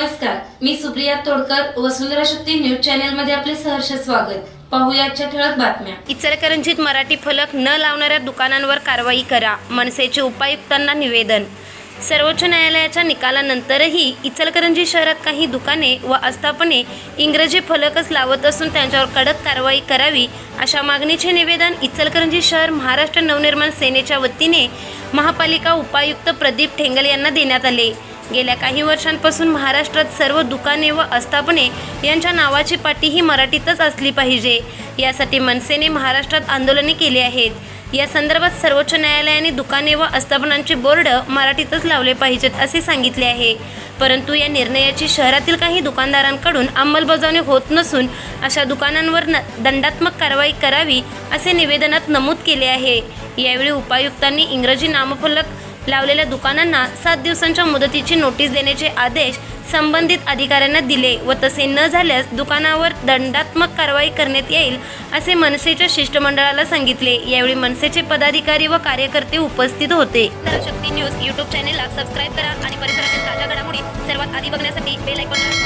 नमस्कार मी सुप्रिया तोडकर वसुंधरा शक्ती न्यूज चॅनलमध्ये आपले सहर्ष स्वागत. ठळक बातम्या. इचलकरंजीत मराठी फलक न लावणाऱ्या दुकानांवर कारवाई करा मनसेचे उपायुक्तांना निवेदन. सर्वोच्च न्यायालयाच्या निकालानंतरही इचलकरंजी शहरात काही दुकाने व आस्थापने इंग्रजी फलकच लावत असून त्यांच्यावर कडक कारवाई करावी अशा मागणीचे निवेदन इचलकरंजी शहर महाराष्ट्र नवनिर्माण सेनेच्या वतीने महापालिका उपायुक्त प्रदीप ठेंगल यांना देण्यात आले. गेल्या काही वर्षांपासून महाराष्ट्रात सर्व दुकाने व आस्थापने यांच्या नावाची पाटी ही मराठीतच असली पाहिजे. यासाठी मनसेने महाराष्ट्रात आंदोलने केली आहेत. या संदर्भात सर्वोच्च न्यायालयाने दुकाने व आस्थापनांचे बोर्ड मराठीतच लावले पाहिजेत असे सांगितले आहे. परंतु या निर्णयाची शहरातील काही दुकानदारांकडून अंमलबजावणी होत नसून अशा दुकानांवर न दंडात्मक कारवाई करावी असे निवेदनात नमूद केले आहे. यावेळी उपायुक्तांनी इंग्रजी नामफलक लावलेल्या दुकानांना सात दिवसांच्या मुदतीची नोटीस देण्याचे आदेश संबंधित अधिकाऱ्यांना दिले व तसे न झाल्यास दुकानावर दंडात्मक कारवाई करण्यात येईल असे मनसेच्या शिष्टमंडळाला सांगितले. यावेळी मनसेचे पदाधिकारी व कार्यकर्ते उपस्थित होते. शक्ती न्यूज युट्यूब चॅनेलला सबस्क्राईब करा आणि परिसरातील ताज्या घडामोडी सर्वात आधी बघण्यासाठी बेल आयकॉनला